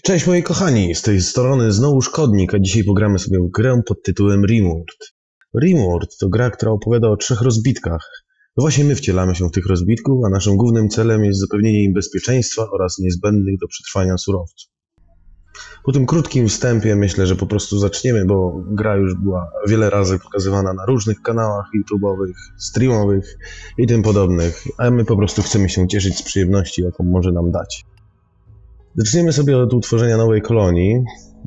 Cześć moi kochani, z tej strony znowu Szkodnik, a dzisiaj pogramy sobie w grę pod tytułem Rimworld. Rimworld to gra, która opowiada o trzech rozbitkach. Właśnie my wcielamy się w tych rozbitków, a naszym głównym celem jest zapewnienie im bezpieczeństwa oraz niezbędnych do przetrwania surowców. Po tym krótkim wstępie myślę, że po prostu zaczniemy, bo gra już była wiele razy pokazywana na różnych kanałach YouTube'owych, streamowych i tym podobnych, a my po prostu chcemy się cieszyć z przyjemności, jaką może nam dać. Zaczniemy sobie od utworzenia nowej kolonii,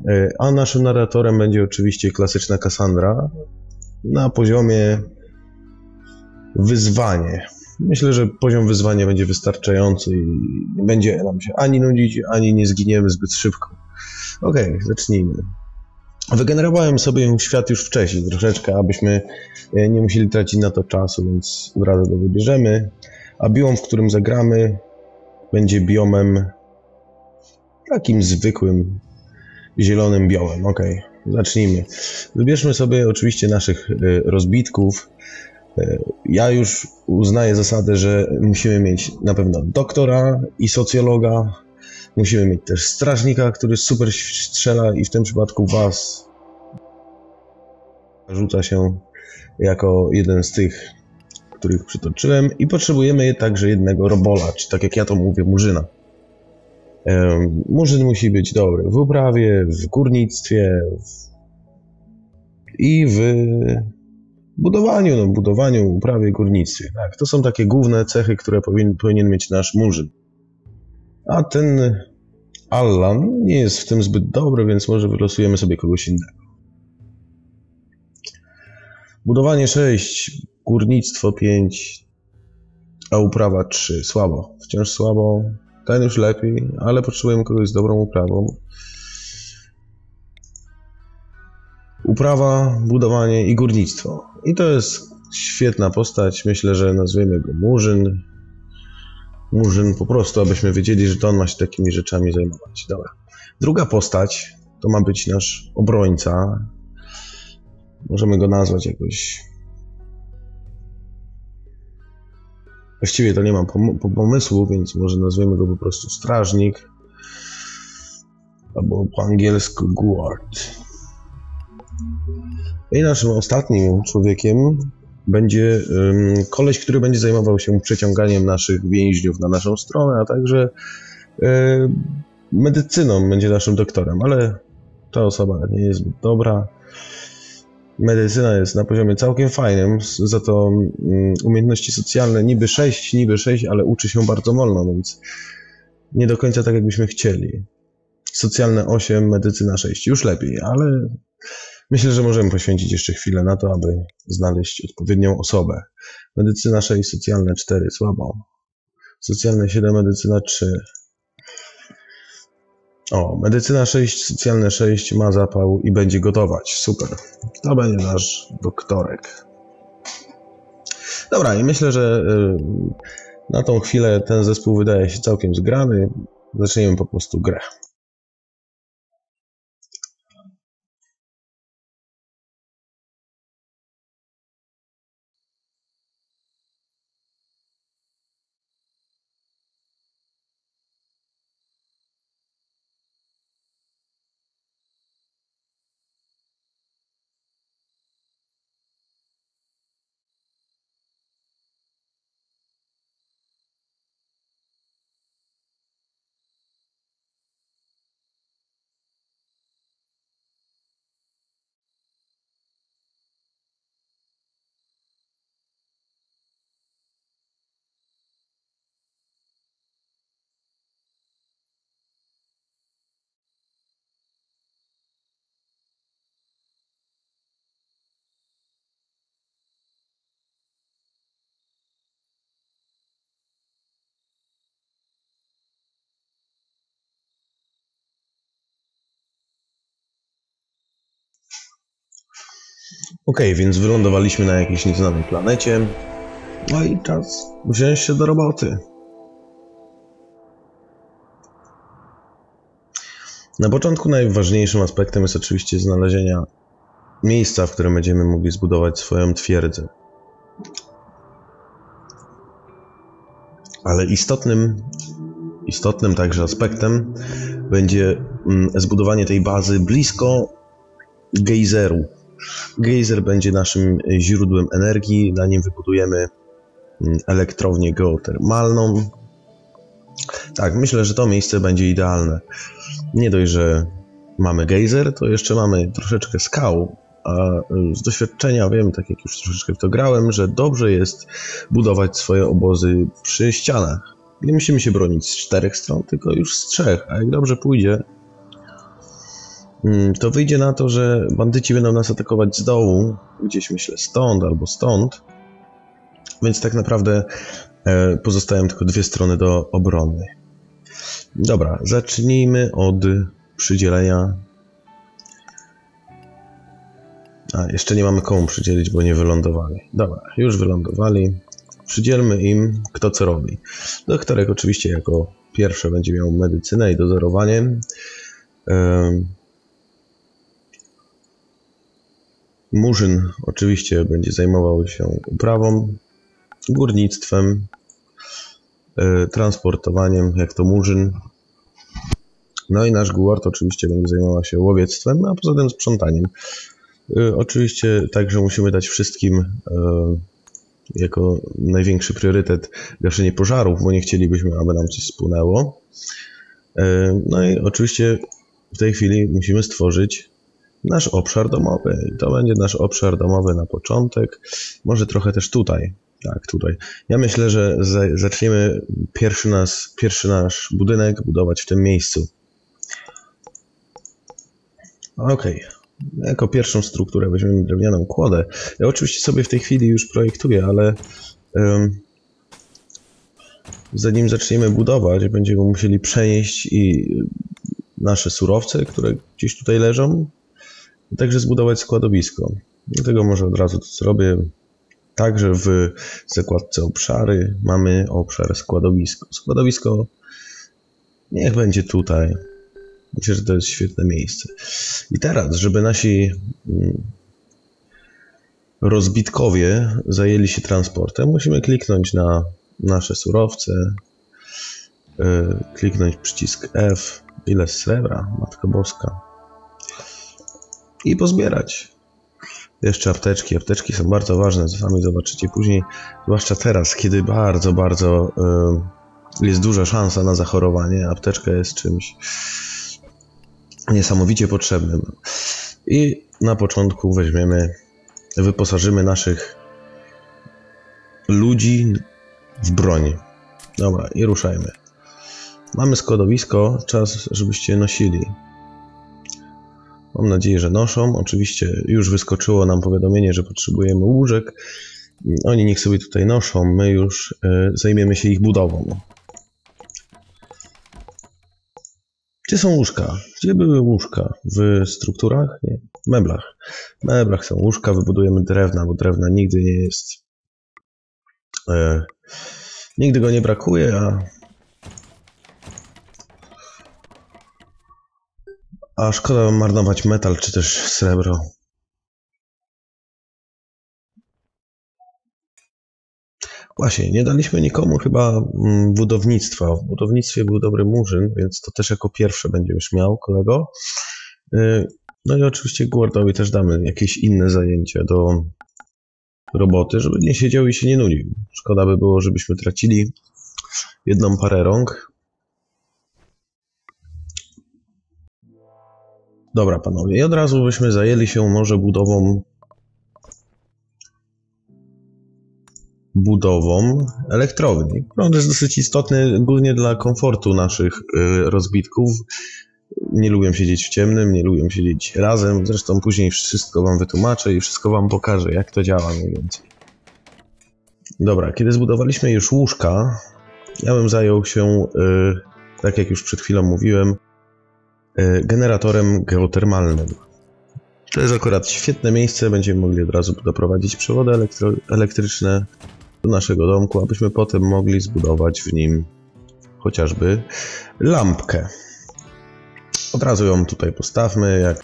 e, a naszym narratorem będzie oczywiście klasyczna Cassandra na poziomie wyzwanie. Myślę, że poziom wyzwania będzie wystarczający i nie będzie nam się ani nudzić, ani nie zginiemy zbyt szybko. Okej, okay, zacznijmy. Wygenerowałem sobie świat już wcześniej, troszeczkę, abyśmy e, nie musieli tracić na to czasu, więc od razu go wybierzemy. A biom, w którym zagramy, będzie biomem takim zwykłym, zielonym biomem. Ok, zacznijmy. Wybierzmy sobie oczywiście naszych e, rozbitków. E, ja już uznaję zasadę, że musimy mieć na pewno doktora i socjologa. Musimy mieć też strażnika, który super strzela i w tym przypadku was rzuca się jako jeden z tych, których przytoczyłem. I potrzebujemy także jednego robola, czy tak jak ja to mówię, murzyna. Murzyn musi być dobry w uprawie, w górnictwie w... i w budowaniu, no, budowaniu, uprawie, górnictwie. Tak, to są takie główne cechy, które powinien, powinien mieć nasz murzyn. A ten Allan nie jest w tym zbyt dobry, więc może wylosujemy sobie kogoś innego. Budowanie 6, górnictwo 5, a uprawa 3. Słabo. Wciąż słabo. Ten już lepiej, ale potrzebujemy kogoś z dobrą uprawą. Uprawa, budowanie i górnictwo. I to jest świetna postać. Myślę, że nazwiemy go Murzyn. Murzyn po prostu, abyśmy wiedzieli, że to on ma się takimi rzeczami zajmować. Dobra. Druga postać to ma być nasz obrońca. Możemy go nazwać jakoś Właściwie to nie mam pomysłu, więc może nazwiemy go po prostu strażnik. Albo po angielsku guard. I naszym ostatnim człowiekiem będzie um, koleś, który będzie zajmował się przeciąganiem naszych więźniów na naszą stronę, a także um, medycyną będzie naszym doktorem, ale ta osoba nie jest dobra medycyna jest na poziomie całkiem fajnym, za to mm, umiejętności socjalne niby 6, niby 6, ale uczy się bardzo wolno, więc nie do końca tak jakbyśmy chcieli. Socjalne 8, medycyna 6, już lepiej, ale myślę, że możemy poświęcić jeszcze chwilę na to, aby znaleźć odpowiednią osobę. Medycyna 6, socjalne 4, słabo. Socjalne 7, medycyna 3. O, medycyna 6, socjalne 6 ma zapał i będzie gotować. Super. To będzie nasz doktorek. Dobra, i myślę, że y, na tą chwilę ten zespół wydaje się całkiem zgrany. Zaczniemy po prostu grę. Ok, więc wylądowaliśmy na jakiejś nieznanej planecie. No i czas wziąć się do roboty. Na początku najważniejszym aspektem jest oczywiście znalezienia miejsca, w którym będziemy mogli zbudować swoją twierdzę. Ale istotnym istotnym także aspektem będzie mm, zbudowanie tej bazy blisko gejzeru. Gejzer będzie naszym źródłem energii, na nim wybudujemy mm, elektrownię geotermalną. Tak, myślę, że to miejsce będzie idealne. Nie dość, że mamy gejzer, to jeszcze mamy troszeczkę skał, a z doświadczenia wiem, tak jak już troszeczkę w to grałem, że dobrze jest budować swoje obozy przy ścianach. Nie musimy się bronić z czterech stron, tylko już z trzech, a jak dobrze pójdzie, to wyjdzie na to, że bandyci będą nas atakować z dołu, gdzieś myślę stąd albo stąd, więc tak naprawdę e, pozostają tylko dwie strony do obrony. Dobra, zacznijmy od przydzielenia. A, jeszcze nie mamy komu przydzielić, bo nie wylądowali. Dobra, już wylądowali. Przydzielmy im kto co robi. Doktorek oczywiście jako pierwsze będzie miał medycynę i dozorowanie. Murzyn oczywiście będzie zajmował się uprawą, górnictwem, e, transportowaniem, jak to Murzyn. No i nasz Guard oczywiście będzie zajmował się łowiectwem, a poza tym sprzątaniem. E, oczywiście także musimy dać wszystkim e, jako największy priorytet gaszenie pożarów, bo nie chcielibyśmy, aby nam coś spłynęło. No i oczywiście w tej chwili musimy stworzyć nasz obszar domowy. To będzie nasz obszar domowy na początek, może trochę też tutaj. Tak, tutaj. Ja myślę, że zaczniemy pierwszy, nas, pierwszy nasz budynek budować w tym miejscu. Okej. Jako pierwszą strukturę weźmiemy drewnianą kłodę. Ja oczywiście sobie w tej chwili już projektuję, ale um, zanim zaczniemy budować, będziemy musieli przenieść i nasze surowce, które gdzieś tutaj leżą, także zbudować składowisko. Dlatego może od razu to zrobię. Także w zakładce obszary mamy obszar składowisko. Składowisko niech będzie tutaj. Myślę, że to jest świetne miejsce. I teraz, żeby nasi mm, rozbitkowie zajęli się transportem, musimy kliknąć na nasze surowce, e, kliknąć przycisk F, ile srebra, Matka Boska i pozbierać. Jeszcze apteczki. Apteczki są bardzo ważne, sami zobaczycie później, zwłaszcza teraz, kiedy bardzo, bardzo jest duża szansa na zachorowanie. Apteczka jest czymś niesamowicie potrzebnym. I na początku weźmiemy, wyposażymy naszych ludzi w broń. Dobra, i ruszajmy. Mamy składowisko, czas, żebyście nosili. Mam nadzieję, że noszą. Oczywiście już wyskoczyło nam powiadomienie, że potrzebujemy łóżek. Oni niech sobie tutaj noszą, my już y, zajmiemy się ich budową. Gdzie są łóżka? Gdzie były łóżka? W strukturach? Nie. W meblach. W meblach są łóżka, wybudujemy drewna, bo drewna nigdy nie jest... E, nigdy go nie brakuje, a... A szkoda marnować metal czy też srebro. Właśnie, nie daliśmy nikomu chyba mm, budownictwa. W budownictwie był dobry Murzyn, więc to też jako pierwsze będzie już miał kolego. Y, no i oczywiście Guardowi też damy jakieś inne zajęcia do roboty, żeby nie siedział i się nie nudził. Szkoda by było, żebyśmy tracili jedną parę rąk. Dobra, panowie, i od razu byśmy zajęli się może budową budową elektrowni. Prąd jest dosyć istotny głównie dla komfortu naszych y, rozbitków. Nie lubię siedzieć w ciemnym, nie lubię siedzieć razem. Zresztą później wszystko wam wytłumaczę i wszystko wam pokażę, jak to działa mniej więcej. Dobra, kiedy zbudowaliśmy już łóżka, ja bym zajął się, y, tak jak już przed chwilą mówiłem, generatorem geotermalnym. To jest akurat świetne miejsce, będziemy mogli od razu doprowadzić przewody elektryczne do naszego domku, abyśmy potem mogli zbudować w nim chociażby lampkę. Od razu ją tutaj postawmy, jak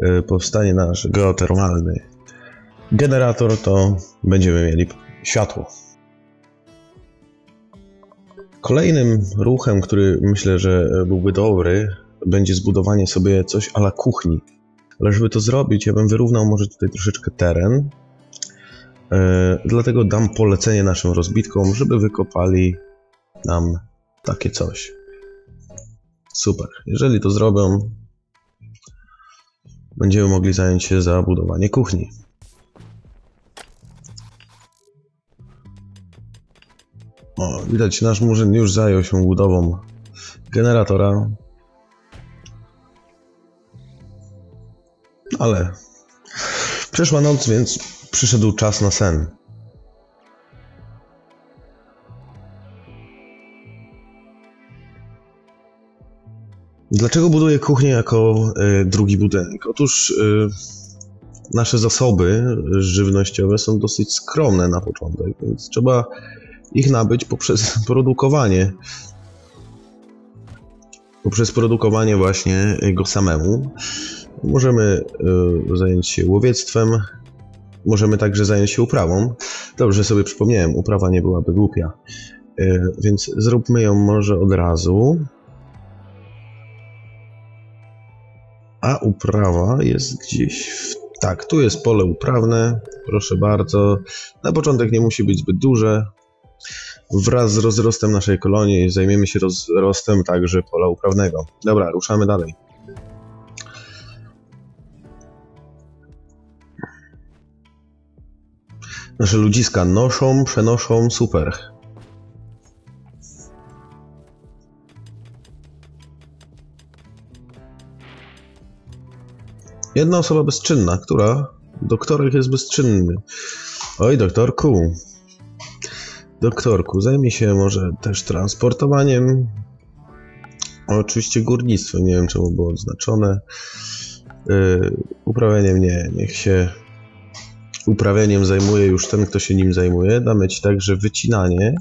e, powstanie nasz geotermalny generator, to będziemy mieli światło. Kolejnym ruchem, który myślę, że byłby dobry, będzie zbudowanie sobie coś ala kuchni. Ale żeby to zrobić, ja bym wyrównał może tutaj troszeczkę teren. E, dlatego dam polecenie naszym rozbitkom, żeby wykopali nam takie coś. Super. Jeżeli to zrobią, będziemy mogli zająć się za budowanie kuchni. O, widać, nasz murzyn już zajął się budową generatora. Ale przeszła noc, więc przyszedł czas na sen. Dlaczego buduję kuchnię jako y, drugi budynek? Otóż y, nasze zasoby żywnościowe są dosyć skromne na początek, więc trzeba ich nabyć poprzez produkowanie. Poprzez produkowanie właśnie go samemu. Możemy y, zająć się łowiectwem, możemy także zająć się uprawą. Dobrze sobie przypomniałem, uprawa nie byłaby głupia. Y, więc zróbmy ją może od razu. A uprawa jest gdzieś w... Tak, tu jest pole uprawne. Proszę bardzo. Na początek nie musi być zbyt duże. Wraz z rozrostem naszej kolonii zajmiemy się rozrostem także pola uprawnego. Dobra, ruszamy dalej. Nasze ludziska noszą, przenoszą, super. Jedna osoba bezczynna, która? Doktorek jest bezczynny. Oj, doktorku. Doktorku, zajmij się może też transportowaniem. Oczywiście górnictwem, nie wiem czemu było odznaczone. Yy, uprawianiem nie, niech się uprawianiem zajmuje już ten, kto się nim zajmuje. Damy ci także wycinanie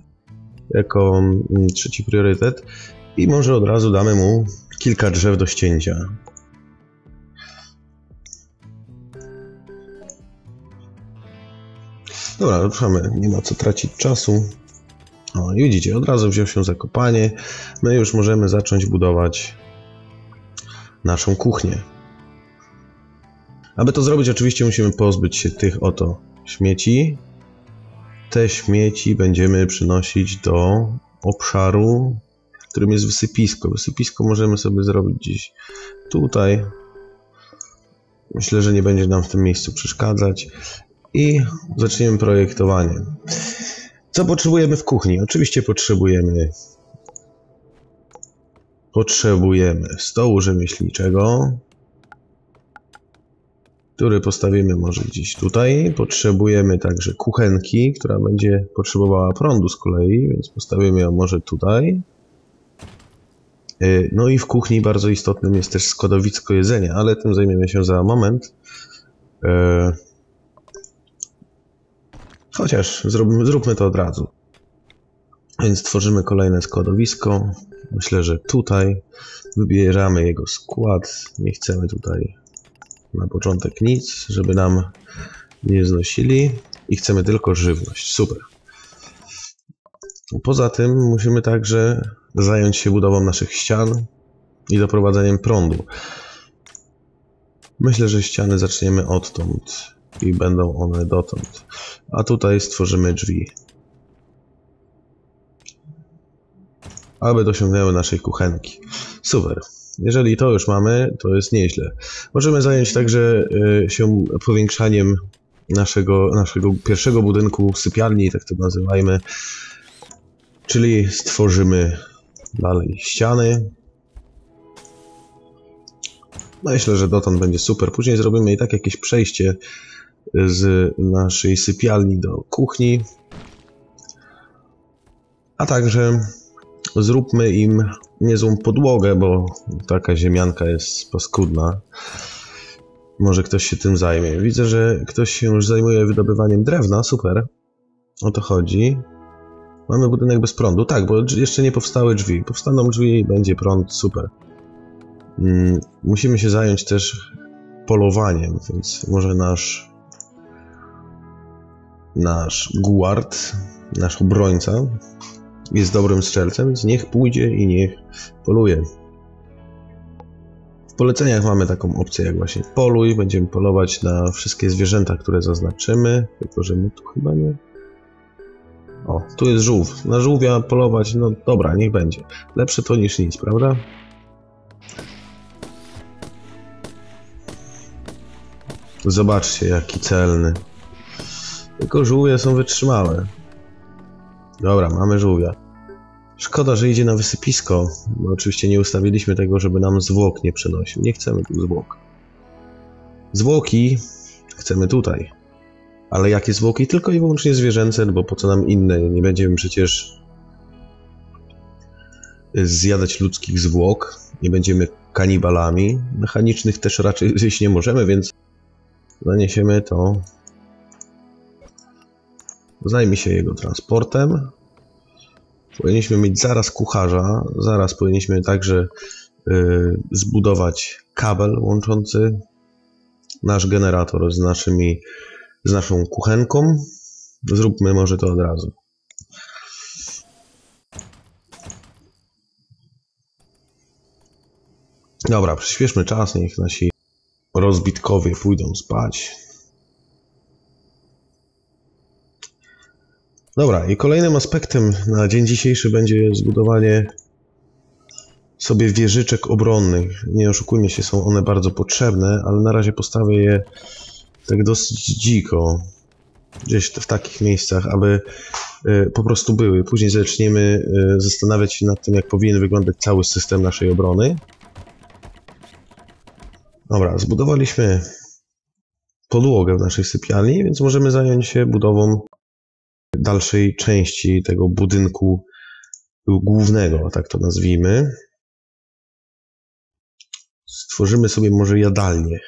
jako mm, trzeci priorytet i może od razu damy mu kilka drzew do ścięcia. Dobra, ruszamy, nie ma co tracić czasu. O, i widzicie, od razu wziął się zakopanie. My już możemy zacząć budować naszą kuchnię. Aby to zrobić, oczywiście musimy pozbyć się tych oto śmieci. Te śmieci będziemy przynosić do obszaru, w którym jest wysypisko. Wysypisko możemy sobie zrobić gdzieś tutaj. Myślę, że nie będzie nam w tym miejscu przeszkadzać. I zaczniemy projektowanie. Co potrzebujemy w kuchni? Oczywiście potrzebujemy potrzebujemy stołu rzemieślniczego, który postawimy może gdzieś tutaj. Potrzebujemy także kuchenki, która będzie potrzebowała prądu z kolei, więc postawimy ją może tutaj. E, no i w kuchni bardzo istotnym jest też składowisko jedzenia, ale tym zajmiemy się za moment. E, chociaż zróbmy, zróbmy to od razu. Więc tworzymy kolejne składowisko. Myślę, że tutaj wybieramy jego skład. Nie chcemy tutaj na początek nic, żeby nam nie znosili i chcemy tylko żywność. Super. Poza tym musimy także zająć się budową naszych ścian i doprowadzeniem prądu. Myślę, że ściany zaczniemy odtąd i będą one dotąd. A tutaj stworzymy drzwi. Aby dosiągnęły naszej kuchenki. Super. Jeżeli to już mamy, to jest nieźle. Możemy zająć także y, się powiększaniem naszego, naszego pierwszego budynku sypialni, tak to nazywajmy. Czyli stworzymy dalej ściany. Myślę, że dotąd będzie super. Później zrobimy i tak jakieś przejście z naszej sypialni do kuchni. A także zróbmy im niezłą podłogę, bo taka ziemianka jest paskudna. Może ktoś się tym zajmie. Widzę, że ktoś się już zajmuje wydobywaniem drewna, super. O to chodzi. Mamy budynek bez prądu. Tak, bo jeszcze nie powstały drzwi. Powstaną drzwi i będzie prąd, super. Mm, musimy się zająć też polowaniem, więc może nasz nasz guard, nasz obrońca jest dobrym strzelcem, więc niech pójdzie i niech poluje. W poleceniach mamy taką opcję jak właśnie poluj. Będziemy polować na wszystkie zwierzęta, które zaznaczymy. Tylko, że my tu chyba nie... O, tu jest żółw. Na żółwia polować, no dobra, niech będzie. Lepsze to niż nic, prawda? Zobaczcie, jaki celny. Tylko żółwie są wytrzymałe. Dobra, mamy żółwia. Szkoda, że idzie na wysypisko, bo oczywiście nie ustawiliśmy tego, żeby nam zwłok nie przenosił. Nie chcemy tu zwłok. Zwłoki chcemy tutaj. Ale jakie zwłoki? Tylko i wyłącznie zwierzęce, bo po co nam inne? Nie będziemy przecież zjadać ludzkich zwłok. Nie będziemy kanibalami. Mechanicznych też raczej zjeść nie możemy, więc zaniesiemy to. Zajmie się jego transportem. Powinniśmy mieć zaraz kucharza, zaraz powinniśmy także y, zbudować kabel łączący nasz generator z, naszymi, z naszą kuchenką. Zróbmy może to od razu. Dobra, przyspieszmy czas, niech nasi rozbitkowie pójdą spać. Dobra, i kolejnym aspektem na dzień dzisiejszy będzie zbudowanie sobie wieżyczek obronnych. Nie oszukujmy się, są one bardzo potrzebne, ale na razie postawię je tak dosyć dziko. Gdzieś w takich miejscach, aby y, po prostu były. Później zaczniemy y, zastanawiać się nad tym, jak powinien wyglądać cały system naszej obrony. Dobra, zbudowaliśmy podłogę w naszej sypialni, więc możemy zająć się budową dalszej części tego budynku głównego, tak to nazwijmy. Stworzymy sobie może jadalnię.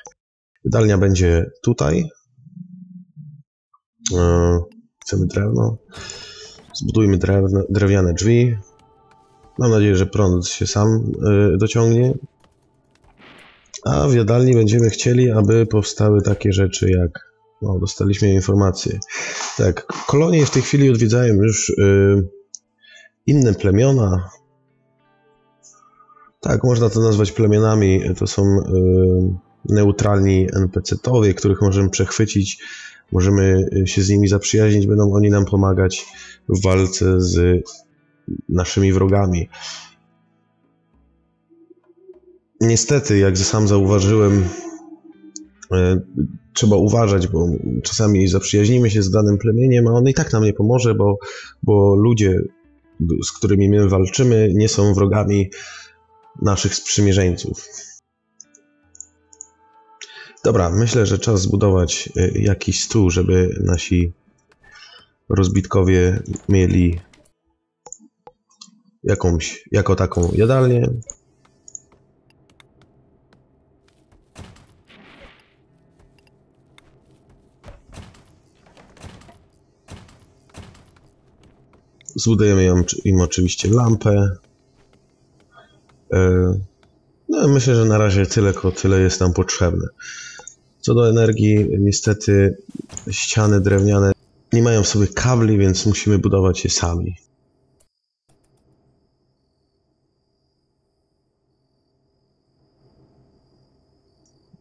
Jadalnia będzie tutaj. E, chcemy drewno. Zbudujmy drewno, drewniane drzwi. Mam nadzieję, że prąd się sam e, dociągnie. A w jadalni będziemy chcieli, aby powstały takie rzeczy jak no, dostaliśmy informację. Tak, kolonie w tej chwili odwiedzają już y, inne plemiona. Tak, można to nazwać plemionami. To są y, neutralni NPC-towie, których możemy przechwycić, możemy y, się z nimi zaprzyjaźnić, będą oni nam pomagać w walce z naszymi wrogami. Niestety, jak sam zauważyłem, trzeba uważać, bo czasami zaprzyjaźnimy się z danym plemieniem, a on i tak nam nie pomoże, bo, bo ludzie, z którymi my walczymy, nie są wrogami naszych sprzymierzeńców. Dobra, myślę, że czas zbudować e, jakiś stół, żeby nasi rozbitkowie mieli jakąś, jako taką jadalnię. Zbudujemy im oczywiście lampę. E, no myślę, że na razie tyle, tyle jest nam potrzebne. Co do energii, niestety ściany drewniane nie mają w sobie kabli, więc musimy budować je sami.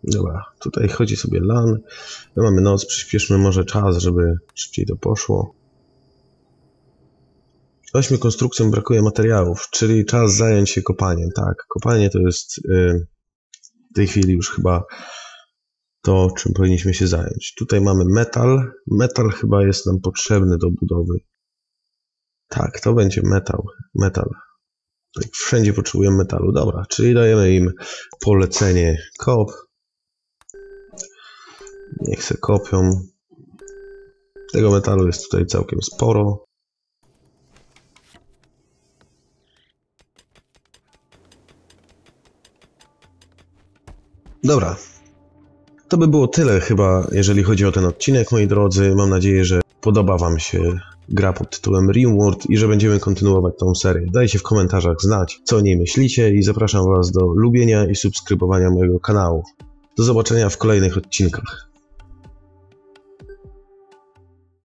Dobra, tutaj chodzi sobie LAN. My mamy noc, przyspieszmy może czas, żeby szybciej to poszło. Ośmiu konstrukcjom brakuje materiałów, czyli czas zająć się kopaniem. Tak, kopanie to jest yy, w tej chwili już chyba to, czym powinniśmy się zająć. Tutaj mamy metal. Metal chyba jest nam potrzebny do budowy. Tak, to będzie metal. Metal. Tak, wszędzie potrzebujemy metalu. Dobra, czyli dajemy im polecenie kop. Niech se kopią. Tego metalu jest tutaj całkiem sporo. Dobra. To by było tyle chyba, jeżeli chodzi o ten odcinek, moi drodzy. Mam nadzieję, że podoba Wam się gra pod tytułem Rimworld i że będziemy kontynuować tą serię. Dajcie w komentarzach znać, co o niej myślicie i zapraszam Was do lubienia i subskrybowania mojego kanału. Do zobaczenia w kolejnych odcinkach.